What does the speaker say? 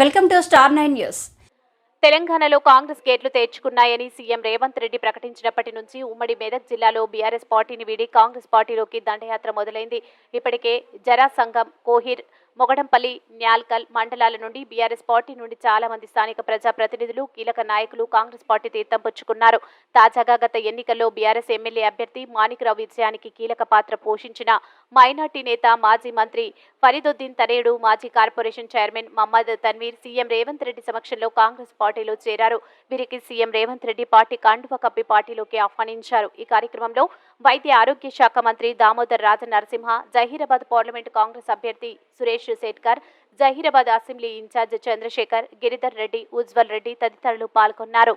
Welcome to star nine news. తెలంగాణలో కాంగ్రెస్ గేట్లు తెరుచుకున్నాయని సీఎం రేవంత్ రెడ్డి ప్రకటించినప్పటి నుంచి ఉమ్మడి మెదక్ జిల్లాలో బీఆర్ఎస్ పార్టీని వీడి కాంగ్రెస్ పార్టీలోకి దండయాత్ర మొదలైంది. ఇప్పటికే జరా సంఘం కోహిర్ మొగడంపల్లి న్యాల్కల్ మండలాల నుండి బీఆర్ఎస్ పార్టీ నుండి చాలా మంది స్థానిక ప్రజాప్రతినిధులు కీలక నాయకులు కాంగ్రెస్ పార్టీ తీర్థం పుచ్చుకున్నారు. తాజాగా గత ఎన్నికల్లో బీఆర్ఎస్ ఎమ్మెల్యే అభ్యర్థి మాణిక్రావు విజయానికి కీలక పాత్ర పోషించిన మైనార్టీ నేత మాజీ మంత్రి ఫరీదుద్దీన్ తనేడు మాజీ corporation chairman Mohammed Tanveer CM Revanth Reddy సమక్షంలో కాంగ్రెస్ పార్టీలో చేరారు. వీరికి సీఎం రేవంత్ రెడ్డి పార్టీ కండువ కప్పి పార్టీలోకి ఆహ్వానించారు. ఈ కార్యక్రమంలో వైద్య ఆరోగ్య శాఖ మంత్రి దామోదర్ రాజ నరసింహ జహీరాబాద్ పార్లమెంటు కాంగ్రెస్ అభ్యర్థి సురేష్ శేట్కర్ జహీరాబాద్ అసెంబ్లీ ఇన్ఛార్జ్ చంద్రశేఖర్ గిరిధర్ రెడ్డి ఉజ్వల్ రెడ్డి తదితరులు పాల్గొన్నారు.